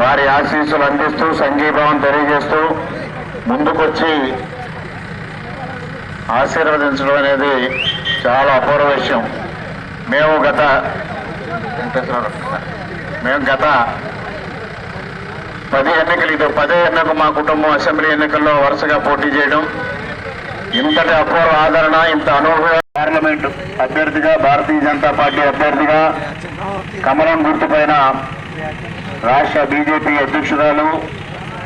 వారి ఆశీస్సులు అందిస్తూ సంఘీభావం తెలియజేస్తూ ముందుకొచ్చి ఆశీర్వదించడం అనేది చాలా అపూర్వ విషయం. మేము గత మేము గత పది ఎన్నికలు ఇది పదే ఎన్నిక మా కుటుంబం అసెంబ్లీ ఎన్నికల్లో వరుసగా పోటీ చేయడం. ఇంతటి అపూర్వ ఆదరణ ఇంత అనుభవ పార్లమెంట్ అభ్యర్థిగా భారతీయ జనతా పార్టీ అభ్యర్థిగా కమలం గుర్తుపైన రాష్ట్ర బీజేపీ అధ్యక్షురాలు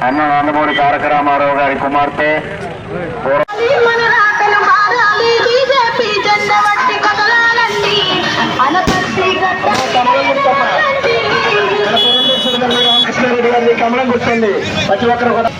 అన్న నందమూరి తారక రామారావు గారి కుమార్తె. కమలం గుర్తుంది. ప్రతి ఒక్కరు కూడా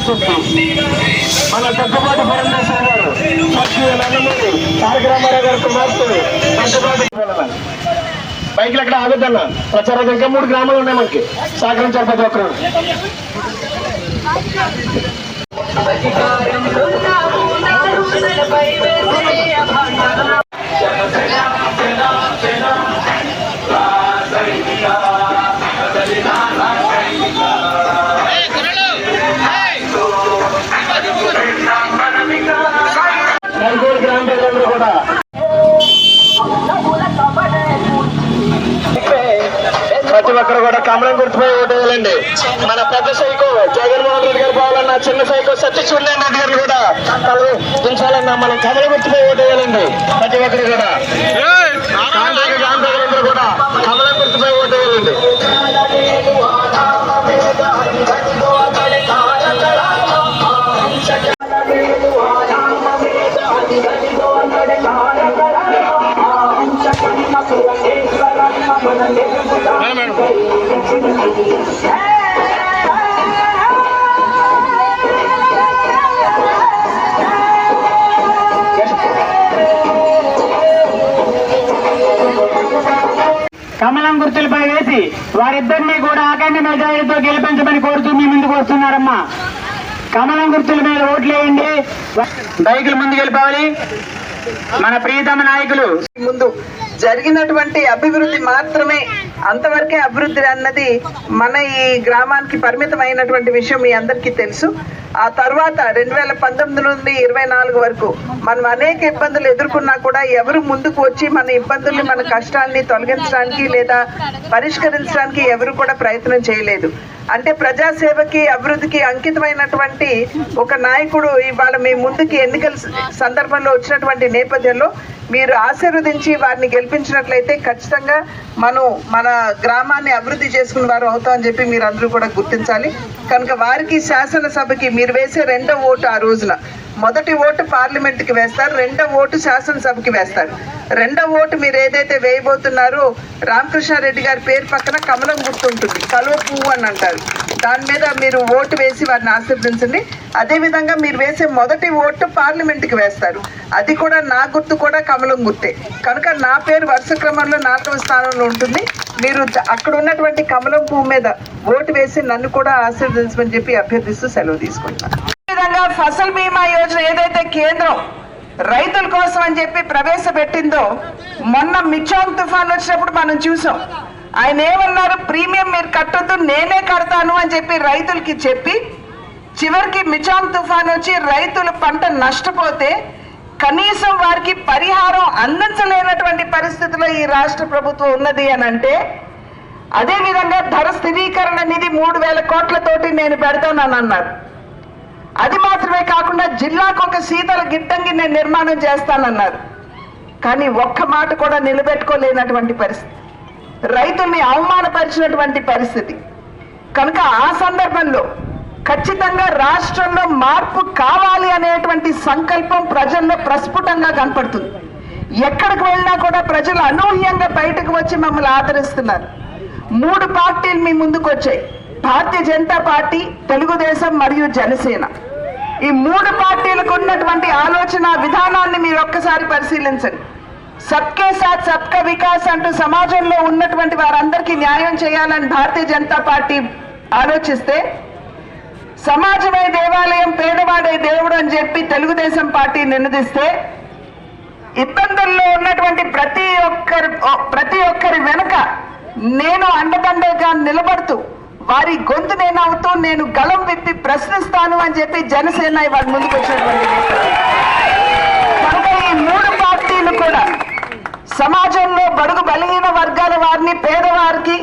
ప్రజలందరూ మన దగ్గపాటి పరమేశ్వర గారు సత్యుల నందమూరి తారక రామారావు గారు కుమార్తె దగ్గపాటి బైక్లు ఎక్కడ ఆగొద్దన్న? ప్రచారం ఇంకా మూడు గ్రామాలు ఉన్నాయి మనకి. సహకరించాలి ప్రతి ఒక్కరు మన పెద్ద సైకో జగన్మోహన్ రెడ్డి గారు పోవాలన్న చిన్న సైకో సత్యసూర్యనారాయణ రెడ్డి గారు కూడా కల్పించాలన్నా మనం కమలం గుర్తుపై ఓటు వేయాలండి ప్రతి ఒక్కరు కూడా. కూడా కమలం గుర్తుపై ఓటు కమలం గుర్తులపై వేసి వారిద్దరినీ కూడా అఖండ మెజారిటీతో గెలిపించమని కోరుతూ మీ ముందుకు వస్తున్నారమ్మా. కమలం గుర్తుల మీద ఓట్లేయండి. బైకులు ముందుకు వెళ్ళిపోవాలి మన ప్రియతమ నాయకులు. ముందు జరిగినటువంటి అభివృద్ధి మాత్రమే అంతవరకే అభివృద్ధి అన్నది మన ఈ గ్రామానికి పరిమితమైనటువంటి విషయం మీ అందరికీ తెలుసు. ఆ తర్వాత రెండు వేల పంతొమ్మిది నుండి ఇరవై నాలుగు వరకు మనం అనేక ఇబ్బందులు ఎదుర్కొన్నా కూడా ఎవరు ముందుకు వచ్చి మన ఇబ్బందుల్ని మన కష్టాల్ని తొలగించడానికి లేదా పరిష్కరించడానికి ఎవరు కూడా ప్రయత్నం చేయలేదు. అంటే ప్రజాసేవకి అభివృద్ధికి అంకితమైనటువంటి ఒక నాయకుడు ఇవాళ మీ ముందుకి ఎన్నికల సందర్భంలో వచ్చినటువంటి నేపథ్యంలో మీరు ఆశీర్వదించి వారిని గెలిపించినట్లయితే ఖచ్చితంగా మనం మన గ్రామాన్ని అభివృద్ధి చేసుకున్న వారు అవుతామని చెప్పి మీరు అందరూ కూడా గుర్తించాలి. కనుక వారికి శాసనసభకి మీరు వేసే రెండో ఓటు ఆ రోజున. మొదటి ఓటు పార్లమెంట్కి వేస్తారు రెండవ ఓటు శాసనసభకి వేస్తారు. రెండవ ఓటు మీరు ఏదైతే వేయబోతున్నారో రామకృష్ణారెడ్డి గారి పేరు పక్కన కమలం గుర్తుంటుంది కలువ పువ్వు అని అంటారు. దాని మీద మీరు ఓటు వేసి వారిని ఆశీర్వదించండి. అదేవిధంగా మీరు వేసే మొదటి ఓటు పార్లమెంట్కి వేస్తారు. అది కూడా నా గుర్తు కూడా కమలం గుర్తే. కనుక నా పేరు వరుస క్రమంలో నాలుగవ స్థానంలో ఉంటుంది. మీరు అక్కడ ఉన్నటువంటి కమలం పువ్వు మీద ఓటు వేసి నన్ను కూడా ఆశీర్వదించమని చెప్పి అభ్యర్థిస్తూ సెలవు తీసుకుంటాను కూడా ఫసల్ బీమా యోజన ఏదైతే కేంద్రం రైతుల కోసం అని చెప్పి ప్రవేశపెట్టిందో మొన్న మిచాంగ్ తుఫాన్ వచ్చినప్పుడు మనం చూసాం. ఆయన ఏమన్నారు? ప్రీమియం మీరు కట్టొద్దు నేనే కడతాను అని చెప్పి రైతులకి చెప్పి చివరికి మిచాంగ్ తుఫాన్ వచ్చి రైతుల పంట నష్టపోతే కనీసం వారికి పరిహారం అందించలేనటువంటి పరిస్థితిలో ఈ రాష్ట్ర ప్రభుత్వం ఉన్నది అని అంటే అదే విధంగా ధర స్థిరీకరణ నిధి మూడు వేల కోట్లతోటి నేను పెడతానని అన్నారు. అది మాత్రమే కాకుండా జిల్లాకు ఒక శీతల గిడ్డంగి నేను నిర్మాణం చేస్తానన్నారు. కానీ ఒక్క మాట కూడా నిలబెట్టుకోలేనటువంటి పరిస్థితి. రైతుల్ని అవమానపరిచినటువంటి పరిస్థితి. కనుక ఆ సందర్భంలో ఖచ్చితంగా రాష్ట్రంలో మార్పు కావాలి అనేటువంటి సంకల్పం ప్రజల్లో ప్రస్ఫుటంగా కనపడుతుంది. ఎక్కడికి వెళ్ళినా కూడా ప్రజలు అనూహ్యంగా బయటకు వచ్చి మమ్మల్ని ఆదరిస్తున్నారు. మూడు పార్టీలు మీ ముందుకు వచ్చాయి భారతీయ జనతా పార్టీ తెలుగుదేశం మరియు జనసేన. ఈ మూడు పార్టీలకు ఉన్నటువంటి ఆలోచన విధానాన్ని మీరు ఒక్కసారి పరిశీలించండి. సబ్కే సాత్ సబ్కా వికాస్ అంటూ సమాజంలో ఉన్నటువంటి వారందరికీ న్యాయం చేయాలని భారతీయ జనతా పార్టీ ఆలోచిస్తే సమాజమే దేవాలయం పేదవాడే దేవుడు అని చెప్పి తెలుగుదేశం పార్టీ నినదిస్తే ఇబ్బందుల్లో ఉన్నటువంటి ప్రతి ఒక్కరి ప్రతి ఒక్కరి వెనుక నేను అండదండగా నిలబడుతూ వారి గొంతు నేను అవుతూ నేను గలం విప్పి ప్రశ్నిస్తాను అని చెప్పి జనసేన వారి ముందుకు వచ్చినటువంటి కనుక ఈ మూడు పార్టీలు కూడా సమాజంలో బడుగు బలహీన వర్గాల వారిని పేదవారికి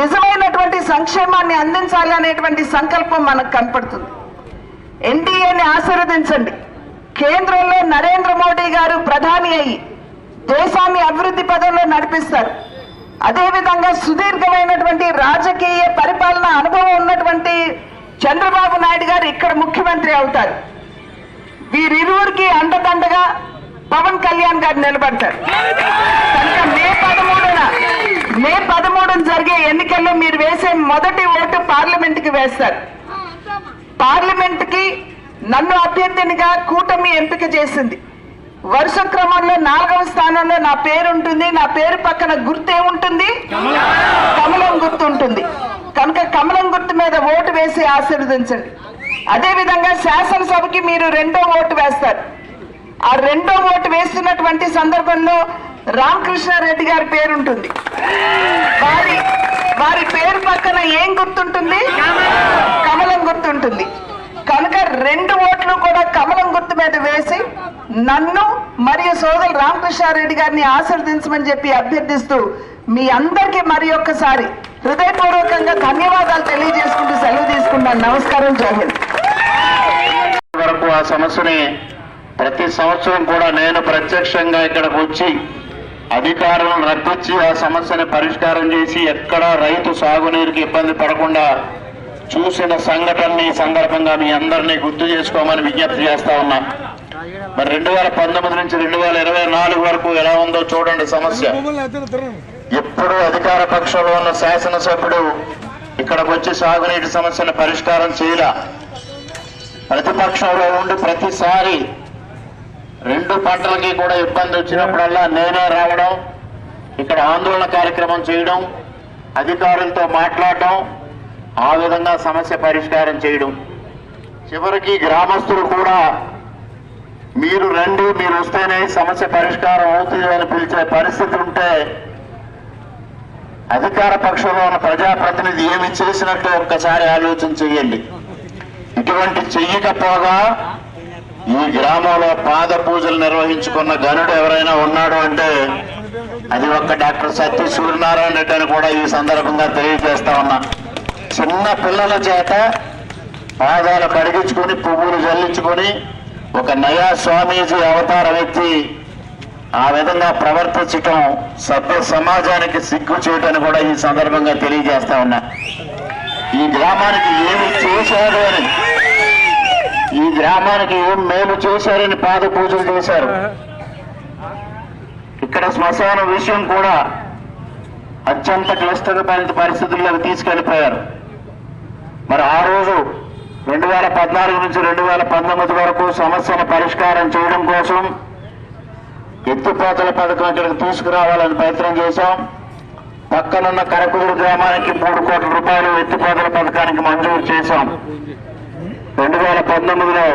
నిజమైనటువంటి సంక్షేమాన్ని అందించాలి అనేటువంటి సంకల్పం మనకు కనపడుతుంది. ఎన్డీఏని ఆశీర్వదించండి. కేంద్రంలో నరేంద్ర మోడీ గారు ప్రధాని అయ్యి దేశాన్ని అభివృద్ధి పదంలో నడిపిస్తారు. అదేవిధంగా సుదీర్ఘమైనటువంటి రాజకీయ పరిపాలన అనుభవం ఉన్నటువంటి చంద్రబాబు నాయుడు గారు ఇక్కడ ముఖ్యమంత్రి అవుతారు. వీరిరువురికి అండదండగా పవన్ కళ్యాణ్ గారు నిలబడతారు. కనుక మే పదమూడున మే పదమూడున జరిగే ఎన్నికల్లో మీరు వేసే మొదటి ఓటు పార్లమెంట్కి వేస్తారు. పార్లమెంట్కి నన్ను అభ్యర్థినిగా కూటమి ఎంపిక చేసింది. వరుస క్రమంలో నాలుగవ స్థానంలో నా పేరు ఉంటుంది నా పేరు పక్కన గుర్తు ఏముంటుంది కమలం గుర్తు ఉంటుంది. కనుక కమలం గుర్తు మీద ఓటు వేసి ఆశీర్వదించండి. అదే విధంగా శాసనసభకి మీరు రెండో ఓటు వేస్తారు. ఆ రెండో ఓటు వేస్తున్నటువంటి సందర్భంలో రామకృష్ణారెడ్డి గారి పేరు ఉంటుంది వారి వారి పేరు పక్కన ఏం గుర్తుంటుంది కమలం గుర్తుంటుంది కనుక రెండు ఓట్లు కూడా కమలం గుర్తు మీద వేసి నన్ను మరియు సోదరు రామకృష్ణారెడ్డి గారిని ఆశీర్వదించమని చెప్పి అభ్యర్థిస్తూ మీ అందరికీ మరి ఒక్కసారి హృదయపూర్వకంగా ధన్యవాదాలు తెలియజేసుకుంటూ సెలవు తీసుకున్నాను నమస్కారం. జోహింద్ వరకు ఆ సమస్యని ప్రతి సంవత్సరం కూడా నేను ప్రత్యక్షంగా ఇక్కడికి వచ్చి అధికారులను రప్పించి ఆ సమస్యని పరిష్కారం చేసి ఎక్కడ రైతు సాగునీరుకి ఇబ్బంది పడకుండా చూసిన సంఘటనని సందర్భంగా మీ అందరినీ గుర్తు చేసుకోమని విజ్ఞప్తి చేస్తా ఉన్నా. మరి రెండు వేల పంతొమ్మిది నుంచి రెండు వేల ఇరవై నాలుగు వరకు ఎలా ఉందో చూడండి సమస్య. ఎప్పుడు అధికార పక్షంలో ఉన్న శాసనసభ్యుడు ఇక్కడికి వచ్చి సాగునీటి సమస్యను పరిష్కారం చేయలే. ప్రతిపక్షంలో ఉండి ప్రతిసారి రెండు పంటలకి కూడా ఇబ్బంది వచ్చినప్పుడల్లా నేనే రావడం ఇక్కడ ఆందోళన కార్యక్రమం చేయడం అధికారులతో మాట్లాడడం ఆ విధంగా సమస్య పరిష్కారం చేయడం. చివరికి గ్రామస్తులు కూడా మీరు రండి మీరు వస్తేనే సమస్య పరిష్కారం అవుతుంది అని పిలిచే పరిస్థితి ఉంటే అధికార పక్షంలో ఉన్న ప్రజాప్రతినిధి ఏమి చేసినట్టు ఒక్కసారి ఆలోచన చేయండి ఇటువంటి చెయ్యకపోగా ఈ గ్రామంలో పాద పూజలు నిర్వహించుకున్న గనుడు ఎవరైనా ఉన్నాడు అంటే అది ఒక్క డాక్టర్ సత్య సూర్యనారాయణ రెడ్డి అని కూడా ఈ సందర్భంగా తెలియజేస్తా ఉన్నా. చిన్న పిల్లల చేత పాదాలు కడిగించుకొని పువ్వులు జల్లించుకొని ఒక నయా స్వామీజీ అవతారం ఎత్తి ఆ విధంగా ప్రవర్తించటం సభ్య సమాజానికి సిగ్గు చేయటని కూడా ఈ సందర్భంగా తెలియజేస్తా ఉన్నా. ఈ గ్రామానికి ఏమి చేశాడు అని? ఈ గ్రామానికి ఏం మేలు చేశారని పాద పూజలు చేశారు. ఇక్కడ శ్మశాన విషయం కూడా అత్యంత క్లిష్టత పరిస్థితుల్లోకి తీసుకెళ్ళిపోయారు మరి ఆ రోజు రెండు వేల పద్నాలుగు నుంచి రెండు వేల పంతొమ్మిది వరకు సమస్యను పరిష్కారం చేయడం కోసం ఎత్తిపోతల పథకం ఇక్కడికి తీసుకురావాలని ప్రయత్నం చేశాం. పక్కనున్న కరకుదురు గ్రామానికి మూడు కోట్ల రూపాయలు ఎత్తిపోతల పథకానికి మంజూరు చేశాం. రెండు వేల పంతొమ్మిదిలో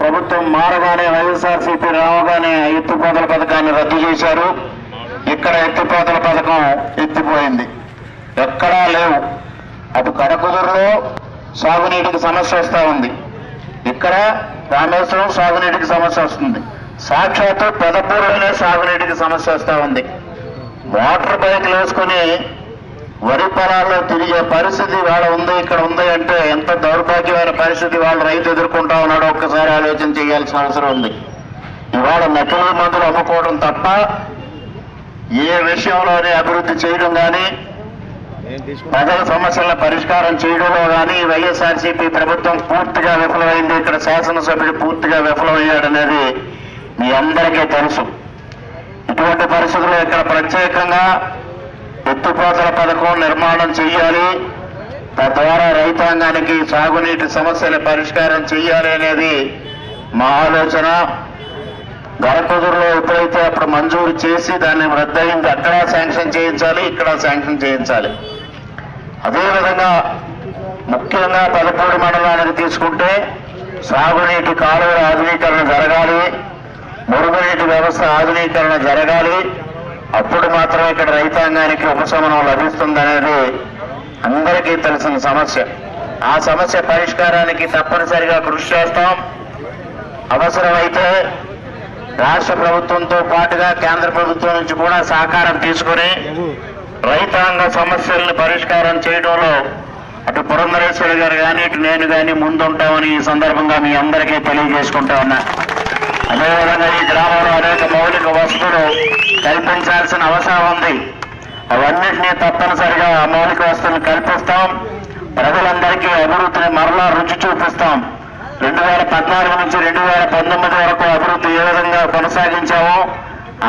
ప్రభుత్వం మారగానే వైఎస్ఆర్సీపీ రావగానే ఎత్తుపోతల ఎత్తిపోతల పథకాన్ని రద్దు చేశారు. ఇక్కడ ఎత్తిపోతల పథకం ఎత్తిపోయింది. ఎక్కడా లేవు. అటు కడకుదురులో సాగునీటికి సమస్య వస్తూ ఉంది. ఇక్కడ రామేశ్వరం సాగునీటికి సమస్య వస్తుంది. సాక్షాత్తు పెదపూరులోనే సాగునీటికి సమస్య వస్తూ ఉంది. మోటార్ బైక్లు వేసుకుని వరి పొలాల్లో తిరిగే పరిస్థితి వాళ్ళ ఉంది ఇక్కడ ఉంది అంటే ఎంత దౌర్భాగ్యమైన పరిస్థితి వాళ్ళు రైతు ఎదుర్కొంటా ఉన్నాడో ఒక్కసారి ఆలోచన చేయాల్సిన అవసరం ఉంది. ఇవాళ నకిలీ మందులు అమ్ముకోవడం తప్ప ఏ విషయంలోనే అభివృద్ధి చేయడం కానీ ప్రజల సమస్యల పరిష్కారం చేయడంలో కానీ వైఎస్ఆర్సీపీ ప్రభుత్వం పూర్తిగా విఫలమైంది. ఇక్కడ శాసనసభ్యుడు పూర్తిగా విఫలమయ్యాడనేది మీ అందరికీ తెలుసు. ఇటువంటి పరిస్థితుల్లో ఇక్కడ ప్రత్యేకంగా ఎత్తుపోతల పథకం నిర్మాణం చేయాలి తద్వారా రైతాంగానికి సాగునీటి సమస్యల పరిష్కారం చేయాలి అనేది మా ఆలోచన. గడపదురులో ఎప్పుడైతే అప్పుడు మంజూరు చేసి దాన్ని రద్దయింది అక్కడ శాంక్షన్ చేయించాలి ఇక్కడ శాంక్షన్ చేయించాలి. అదేవిధంగా ముఖ్యంగా పదపూడి మండలానికి తీసుకుంటే సాగునీటి కాలువల ఆధునీకరణ జరగాలి మురుగునీటి వ్యవస్థ ఆధునీకరణ జరగాలి. అప్పుడు మాత్రమే ఇక్కడ రైతాంగానికి ఉపశమనం లభిస్తుందనేది అందరికీ తెలిసిన సమస్య. ఆ సమస్య పరిష్కారానికి తప్పనిసరిగా కృషి చేస్తాం. అవసరమైతే రాష్ట్ర ప్రభుత్వంతో పాటుగా కేంద్ర ప్రభుత్వం నుంచి కూడా సహకారం తీసుకుని రైతాంగ సమస్యల్ని పరిష్కారం చేయడంలో అటు పురంధరేశ్వరి గారు కానీ ఇటు నేను కానీ ముందుంటామని ఈ సందర్భంగా మీ అందరికీ తెలియజేసుకుంటా ఉన్నా. అదేవిధంగా ఈ గ్రామంలో అనేక మౌలిక వసతులు కల్పించాల్సిన అవసరం ఉంది. అవన్నింటినీ తప్పనిసరిగా ఆ మౌలిక వసతులను కల్పిస్తాం. ప్రజలందరికీ అభివృద్ధిని మరలా రుచి చూపిస్తాం. రెండు వేల పద్నాలుగు నుంచి రెండు వేల పంతొమ్మిది వరకు అభివృద్ధి ఏ విధంగా కొనసాగించామో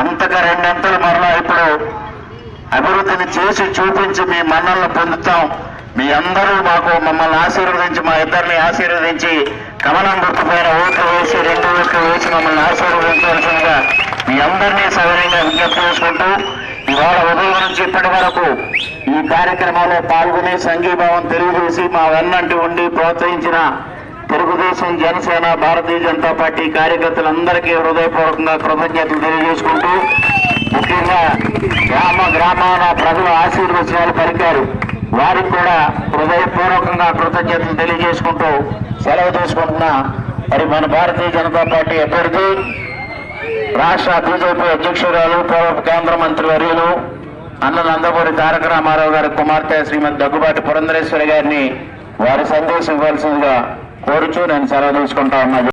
అంతగా రెండంతలు మరలా ఇప్పుడు అభివృద్ధిని చేసి చూపించి మీ మన్నలను పొందుతాం. మీ అందరూ మాకు మమ్మల్ని ఆశీర్వదించి మా ఇద్దరిని ఆశీర్వదించి కమలం గుర్తుపైన ఓట్లు వేసి రెండు ఓట్లు వేసి మమ్మల్ని ఆశీర్వదించవలసిందిగా మీ అందరినీ సౌకర్యంగా విజ్ఞప్తి చేసుకుంటూ ఇవాళ ఉదయం నుంచి ఇప్పటి వరకు ఈ కార్యక్రమంలో పాల్గొని సంఘీభావం తెలియజేసి మా వెన్నంటి ఉండి ప్రోత్సహించిన తెలుగుదేశం జనసేన భారతీయ జనతా పార్టీ కార్యకర్తలందరికీ హృదయపూర్వకంగా కృతజ్ఞతలు తెలియజేసుకుంటూ ముఖ్యంగా గ్రామాల ప్రజలు ఆశీర్వచనాలు పలికారు. వారికి కూడా హృదయపూర్వకంగా కృతజ్ఞతలు తెలియజేసుకుంటూ సెలవు తీసుకుంటున్నా మరి మన భారతీయ జనతా పార్టీ అభ్యర్థి రాష్ట్ర బీజేపీ అధ్యక్షురాలు పూర్వ కేంద్ర మంత్రి వర్యులు అన్న నందమూరి తారక రామారావు గారి కుమార్తె శ్రీమతి దగ్గుబాటి పురంధరేశ్వరి గారిని వారి సందేశం ఇవ్వాల్సిందిగా కోరుచూ నేను సెలవు తీసుకుంటా ఉన్నా